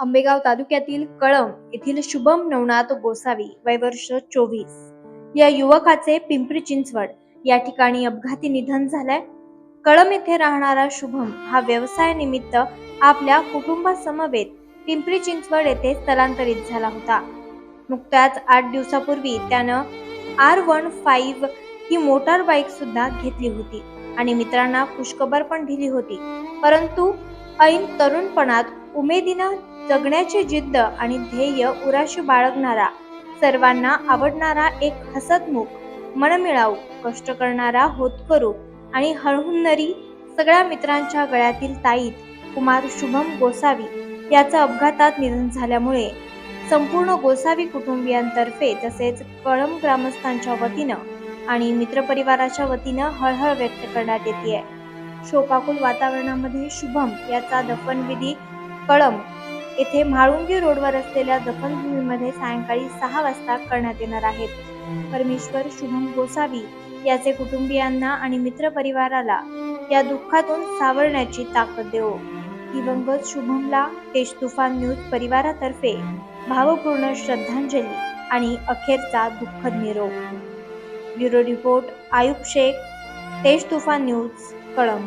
आंबेगाव तालुक्यातील कळम येथील शुभम नवनाथ गोसावी वय वर्ष चोवीस. या युवकाचे पिंपरी चिंचवड या ठिकाणी अपघाती निधन झालंय. कळम येथे राहणारा शुभम हा व्यवसायानिमित्त आपल्या कुटुंबासमवेत पिंपरी चिंचवड येथे स्थलांतरित झाला होता. नुकत्याच आठ दिवसापूर्वी त्यानं आर वन फाईव्ह ही मोटार बाईक सुद्धा घेतली होती आणि मित्रांना खुशखबर पण दिली होती. परंतु ऐन तरुणपणात उमेदीनं जगण्याची जिद्द आणि ध्येय उराशी बाळगणारा सर्वांना आवडणारा एक हसतमुख मनमिळाऊ कष्ट करणारा होतकरू आणि हळहुन्नरी सगळ्या मित्रांच्या गळ्यातील ताईत कुमार शुभम गोसावी याचं अपघातात निधन झाल्यामुळे संपूर्ण गोसावी कुटुंबियांतर्फे तसेच कळम ग्रामस्थांच्या वतीनं आणि मित्रपरिवाराच्या वतीनं हळहळ व्यक्त करण्यात येते शोकाकुल वातावरणामध्ये शुभम याचा दफनविधी कळम येथे म्हाळुंगी रोडवर असलेल्या दफनभूमीमध्ये सायंकाळी सहा वाजता करण्यात येणार आहेत. परमेश्वर शुभम गोसावी याचे कुटुंबियांना आणि मित्रपरिवाराला या दुःखातून सावरण्याची ताकद देवो. दिवंगत शुभमला तेज तुफान न्यूज परिवारातर्फे भावपूर्ण श्रद्धांजली आणि अखेरचा दुःखद निरोप. ब्युरो रिपोर्ट आयुब शेख तेज तुफान न्यूज कळम